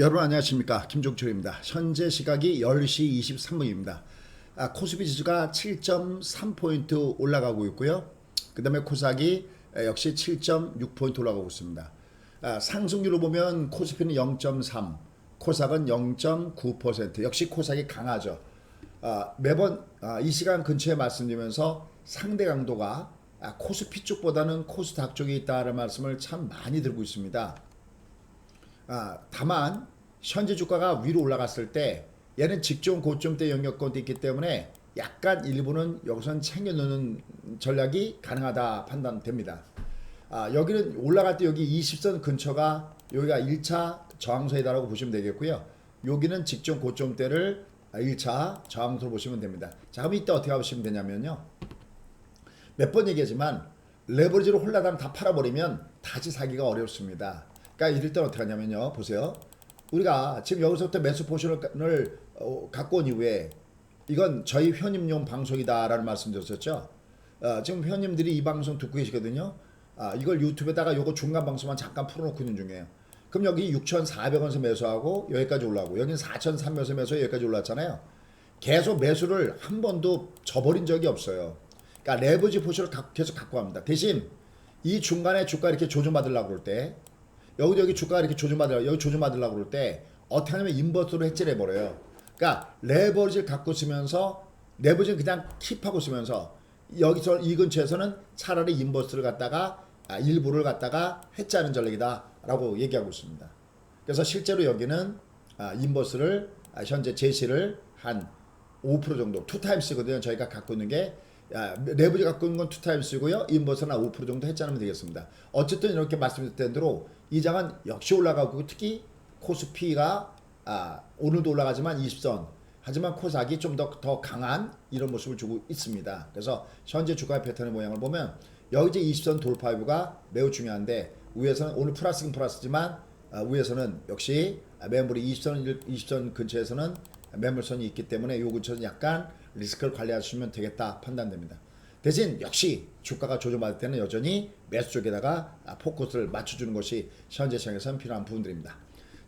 여러분 안녕하십니까 김종철입니다. 현재 시각이 10시 23분입니다. 아, 코스피 지수가 7.3포인트 올라가고 있고요. 그 다음에 코스닥이 에, 역시 7.6포인트 올라가고 있습니다. 아, 상승률로 보면 코스피는 0.3, 코스닥은 0.9% 역시 코스닥이 강하죠. 아, 매번 아, 이 시간 근처에 말씀드리면서 상대 강도가 아, 코스피 쪽보다는 코스닥 쪽에 있다는 말씀을 참 많이 들고 있습니다. 아, 다만 현재 주가가 위로 올라갔을 때 얘는 직전 고점대 영역권도 있기 때문에 약간 일부는 여기선 챙겨 놓는 전략이 가능하다 판단됩니다. 아, 여기는 올라갈 때 여기 20선 근처가 여기가 1차 저항선이다라고 보시면 되겠고요. 여기는 직전 고점대를 1차 저항선으로 보시면 됩니다. 자, 그럼 이때 어떻게 하시면 되냐면요. 몇 번 얘기하지만 레버리지를 홀라당 다 팔아버리면 다시 사기가 어렵습니다. 그러니까 이럴 때 어떻게 하냐면요. 보세요. 우리가 지금 여기서부터 매수 포션을 어, 갖고 온 이후에 이건 저희 회원님용 방송이다라는 말씀 드렸었죠. 어, 지금 회원님들이 이 방송 듣고 계시거든요. 아, 이걸 유튜브에다가 요거 중간 방송만 잠깐 풀어놓고 있는 중이에요. 그럼 여기 6,400원에서 매수하고 여기까지 올라오고 여기는 4,300원에서 매수 여기까지 올랐잖아요. 계속 매수를 한 번도 져버린 적이 없어요. 그러니까 레버지 포션을 가- 계속 갖고 갑니다. 대신 이 중간에 주가 이렇게 조정받으려고 그럴 때 여기도 여기 주가가 이렇게 조정받으려고 여기 조정받으려고 그럴 때 어떻게 하냐면 인버스로 해지를 해버려요. 그러니까 레버리지를 갖고 쓰면서 레버리지는 그냥 킵하고 쓰면서 여기서 이 근처에서는 차라리 인버스를 갖다가 아, 일부를 갖다가 해지하는 전략이다라고 얘기하고 있습니다. 그래서 실제로 여기는 아, 인버스를 아, 현재 제시를 한 5% 정도 투 타임스거든요. 저희가 갖고 있는 게 야, 레버지 갖고 있는 건 투 타임스고요. 인버스는 한5% 정도 했자면 되겠습니다. 어쨌든 이렇게 말씀드린 대로 이 장은 역시 올라가고 특히 코스피가 아, 오늘도 올라가지만 20선 하지만 코스닥이 좀 더 더 강한 이런 모습을 주고 있습니다. 그래서 현재 주가의 패턴의 모양을 보면 여기 이제 20선 돌파 여부가 매우 중요한데 위에서는 오늘 플러스긴 플러스지만 아, 위에서는 역시 매물이 20선 20선 근처에서는 매물선이 있기 때문에 요 근처는 약간 리스크를 관리하시면 되겠다 판단됩니다. 대신 역시 주가가 조정받을 때는 여전히 매수 쪽에다가 아, 포커스를 맞춰주는 것이 현재 시장에서는 필요한 부분들입니다.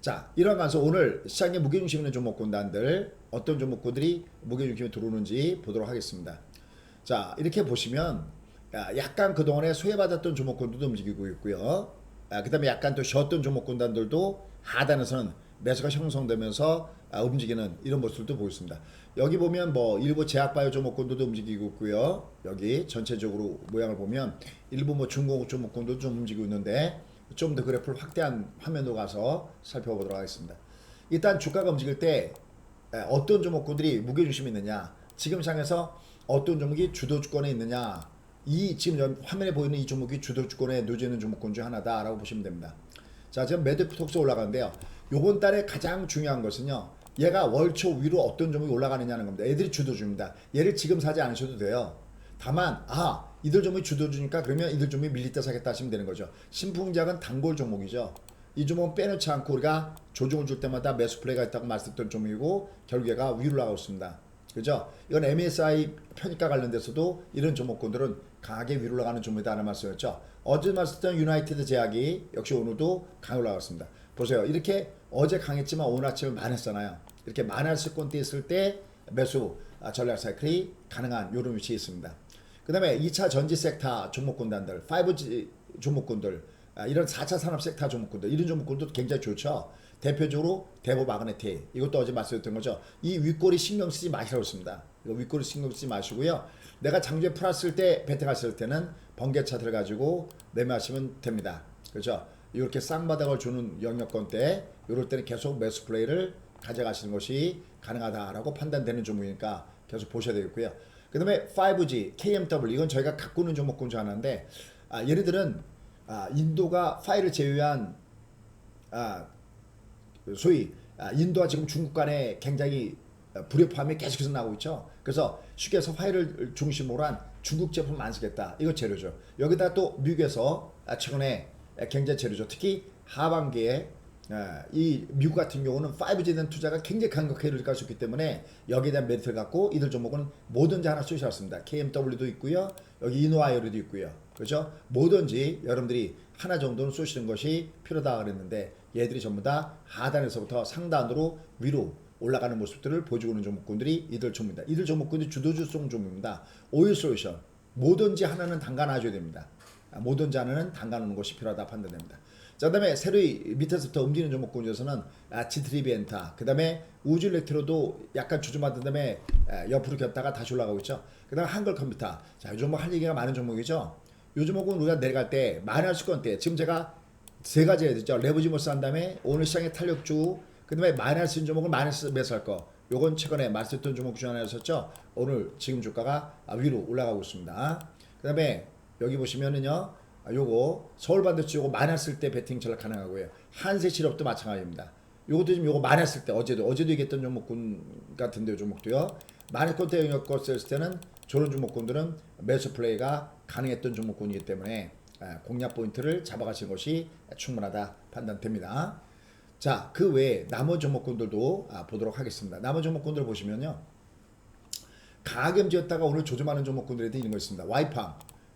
자, 이런 관서 오늘 시장의 무게중심 있는 종목군단들 어떤 종목군들이 무게중심에 들어오는지 보도록 하겠습니다. 자, 이렇게 보시면 야, 약간 그동안에 소외받았던 종목군들도 움직이고 있고요. 아, 그다음에 약간 또 쉬었던 종목군단들도 하단에서는 매수가 형성되면서 아, 움직이는 이런 모습도 보고 있습니다. 여기 보면 뭐 일부 제약바이오 종목군들도 움직이고 있고요. 여기 전체적으로 모양을 보면 일부 뭐 중공업 종목군도 좀 움직이고 있는데 좀 더 그래프를 확대한 화면으로 가서 살펴보도록 하겠습니다. 일단 주가가 움직일 때 에, 어떤 종목군들이 무게중심이 있느냐 지금 시장에서 어떤 종목이 주도주권에 있느냐 이 지금 연- 화면에 보이는 이 종목이 주도 주권에 놓여 있는 종목군 중 하나다라고 보시면 됩니다. 자 지금 매드프 톡스 올라가는데요. 요번 달에 가장 중요한 것은요. 얘가 월초 위로 어떤 종목이 올라가느냐는 겁니다. 애들이 주도주입니다. 얘를 지금 사지 않으셔도 돼요. 다만 아 이들 종목이 주도주니까 그러면 이들 종목이 밀릴 때 사겠다 하시면 되는 거죠. 신풍작은 단골 종목이죠. 이 종목은 빼놓지 않고 우리가 조종을 줄 때마다 매수 플레이가 있다고 말씀드렸던 종목이고 결국에가 위로 나가고 있습니다. 그죠? 이건 MSI 편입과 관련돼서도 이런 종목군들은 강하게 위로 올라가는 종목이다라는 말씀이었죠. 어제 말씀드렸던 유나이티드 제약이 역시 오늘도 강하게 올라갔습니다. 보세요. 이렇게 어제 강했지만 오늘 아침에 만했잖아요. 이렇게 만할 수권대 있을 때 매수 아, 전략 사이클이 가능한 이런 위치에 있습니다. 그 다음에 2차 전지 섹터 종목군단들, 5G 종목군들, 아, 이런 4차 산업 섹터 종목군들, 이런 종목군도 굉장히 좋죠. 대표적으로 대보 마그네틱, 이것도 어제 말씀드렸던 거죠. 이 윗골이 신경 쓰지 마시라고 했습니다. 이거 윗골이 신경 쓰지 마시고요. 내가 장주에 풀었을 때, 베팅하실 때는 번개차트를 가지고 매매하시면 됩니다. 그렇죠? 이렇게 쌍바닥을 주는 영역권 때, 이럴 때는 계속 매수 플레이를 가져가시는 것이 가능하다라고 판단되는 종목이니까 계속 보셔야 되겠고요. 그 다음에 5G, KMW 이건 저희가 있는 종목군 중 하나인데 아, 얘네들은 아, 인도가 파일을 제외한 아, 소위 아, 인도와 지금 중국 간에 굉장히 어, 불협화음이 계속해서 나오고 있죠. 그래서 쉽게 해서 화해를 중심으로 한 중국 제품 안 쓰겠다. 이거 재료죠. 여기다 또 미국에서 아, 최근에 굉장히 재료죠. 특히 하반기에 아, 이 미국 같은 경우는 5G에 대한 투자가 굉장히 강력하게 수 있기 때문에 여기에 대한 메리트를 갖고 이들 종목은 뭐든지 하나 쏘시었습니다. KMW도 있고요. 여기 이노아이어도 있고요. 그죠? 뭐든지 여러분들이 하나 정도는 쏘시는 것이 필요하다 그랬는데 얘들이 전부 다 하단에서부터 상단으로 위로 올라가는 모습들을 보여주고 있는 종목군들이 이들 종목입니다. 이들 종목군이 주도주성 종목입니다. 오일 솔루션 뭐든지 하나는 담가놔줘야 됩니다. 아, 뭐든지 하나는 담가놓는 것이 필요하다 판단됩니다. 자, 그 다음에 새로이 밑에서부터 움직이는 종목군 중에서는 아, 지트리비엔타, 그 다음에 우주 일렉트로도 약간 주춤하던 다음에 아, 옆으로 겼다가 다시 올라가고 있죠. 그 다음 에 한글 컴퓨터. 자, 이 종목 할 얘기가 많은 종목이죠. 요 종목은 우리가 내려갈 때 마이너스 건대 지금 제가 세 가지 해야 되죠. 레버지 못산 다음에 오늘 시장의 탄력주, 그 다음에 마이너스인 종목을 마이너스 매수할 거. 요건 최근에 말씀했던 종목 중 하나였었죠. 오늘 지금 주가가 아, 위로 올라가고 있습니다. 그 다음에 여기 보시면은요. 아, 요거 서울 반도체 요거 마이너스일 때 베팅 전략 가능하고요. 한세 실업도 마찬가지입니다. 요것도 지금 요거 마이너스일 때 어제도 어제도 얘기했던 종목군 같은데 요 종목도요. 마이너스 콘테 영역 거 썼을 때는 저런 종목군들은 매수 플레이가 가능했던 종목군이기 때문에 아, 공략 포인트를 잡아가시는 것이 충분하다 판단됩니다. 자, 그 외에 나머지 종목군들도 아, 보도록 하겠습니다. 나머지 종목군들 보시면요. 가격지었다가 오늘 조정하는 종목군들에도 있는 거 있습니다. 와이팜.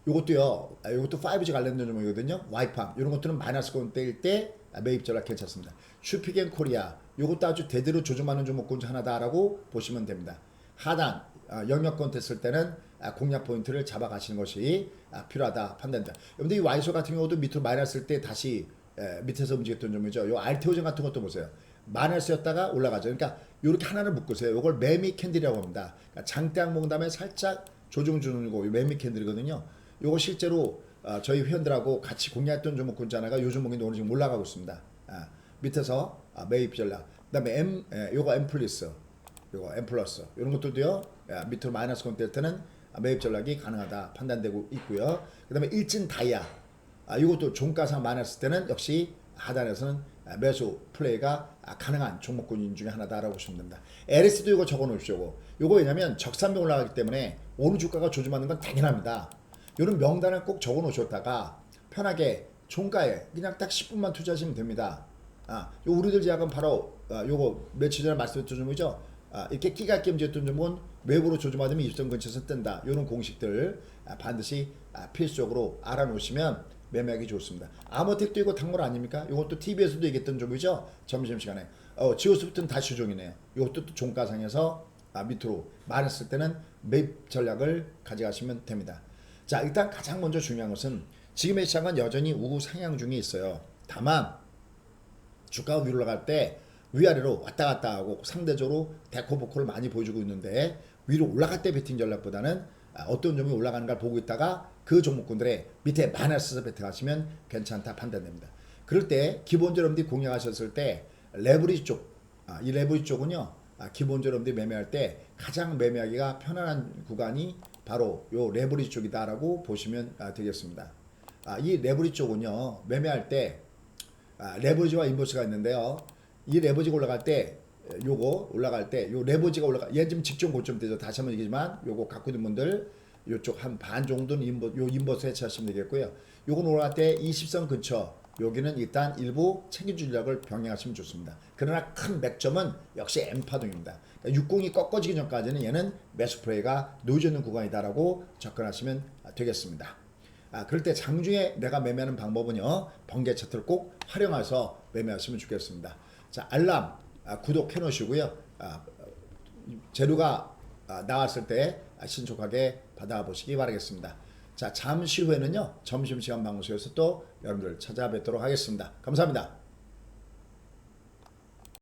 요것도요. 아, 요것도 5G 관련된 종목이거든요. 와이팜. 이런 것들은 마이너스 건대일 때 아, 매입 전략 괜찮습니다. 슈피겐 코리아. 요것도 아주 대대로 조정하는 종목군 중 하나다라고 보시면 됩니다. 하단 아, 영역권 됐을 때는 아, 공략 포인트를 잡아가시는 것이 아, 필요하다 판단된다. 여러분들 이 와이소 같은 경우도 밑으로 마이너스일 때 다시 에, 밑에서 움직였던 종목이죠. 요 알테오젠 같은 것도 보세요. 마이너스였다가 올라가죠. 그러니까 요렇게 하나를 묶으세요. 요걸 매미 캔들이라고 합니다. 그러니까 장대 항목 다음에 살짝 조정 주는 거, 요 매미 캔들이거든요. 요거 실제로 어, 저희 회원들하고 같이 공략했던 종목군 하나가 요 종목인데 오늘 지금 올라가고 있습니다. 아, 밑에서 아, 매입 전략. 그다음에 M 에, 요거 M 플리스. 요거 M 플러스. 이런 것들도요. 야, 밑으로 마이너스 건될 때는 아, 매입 전략이 가능하다 판단되고 있고요. 그 다음에 일진 다이아. 아, 이것도 종가상 마이너스 때는 역시 하단에서는 아, 매수 플레이가 아, 가능한 종목군 중에 하나다라고 보시면 됩니다. LS도 이거 적어 놓으십시오. 요거. 요거 왜냐면 적산명 올라가기 때문에 오늘 주가가 조짐하는 건 당연합니다. 이런 명단을 꼭 적어 놓으셨다가 편하게 종가에 그냥 딱 10분만 투자하시면 됩니다. 아, 요 우리들 제약은 바로 아, 요거 며칠 전에 말씀드렸던 종목이죠. 아, 이렇게 끼가 끼임지었던 종목은 외부로 조정받으면 20점 근처에서 뜬다. 이런 공식들 아, 반드시 아, 필수적으로 알아놓으시면 매매하기 좋습니다. 아모텍도 이거 당물 아닙니까? 이것도 TV에서도 얘기했던 종이죠. 점심시간에. 어, 지오스부터는 다시 조정이네요. 이것도 또 종가상에서 아, 밑으로 말했을 때는 매입 전략을 가져가시면 됩니다. 자, 일단 가장 먼저 중요한 것은 지금의 시장은 여전히 우후 상향 중에 있어요. 다만 주가가 위로 올라갈 때 위아래로 왔다 갔다 하고 상대적으로 데코보코를 많이 보여주고 있는데 위로 올라갈 때 베팅 전략보다는 아, 어떤 종목이 올라가는가 보고 있다가 그 종목군들의 밑에 마이너스에서 베팅하시면 괜찮다 판단됩니다. 그럴 때 기본적으로 여러분들이 공략하셨을 때 레버리지 쪽, 아, 이 레버리지 쪽은요 아, 기본적으로 여러분들이 매매할 때 가장 매매하기가 편안한 구간이 바로 요 레버리지 쪽이다라고 보시면 아, 되겠습니다. 아, 이 레버리지 쪽은요 매매할 때 아, 레버리지와 인버스가 있는데요. 이 레버지가 올라갈 때 에, 요거 올라갈 때 요 레버지가 올라가 얘 지금 직전 고점 되죠. 다시 한번 얘기지만 요거 갖고 있는 분들 요쪽 한 반 정도는 인버 요 인버스 해체하시면 되겠고요. 요건 올라갈 때 20선 근처 여기는 일단 일부 챙긴 전략을 병행하시면 좋습니다. 그러나 큰 맥점은 역시 엠파동입니다. 그러니까 60이 꺾어지기 전까지는 얘는 매수 플레이가 놓여져 있는 구간이다라고 접근하시면 되겠습니다. 아, 그럴 때 장중에 내가 매매하는 방법은요. 번개 차트를 꼭 활용해서 매매하시면 좋겠습니다. 자, 알람 아, 구독해 놓으시고요. 아, 재료가 아, 나왔을 때 신속하게 받아보시기 바라겠습니다. 자, 잠시 후에는요. 점심시간 방송에서 또 여러분들 찾아뵙도록 하겠습니다. 감사합니다.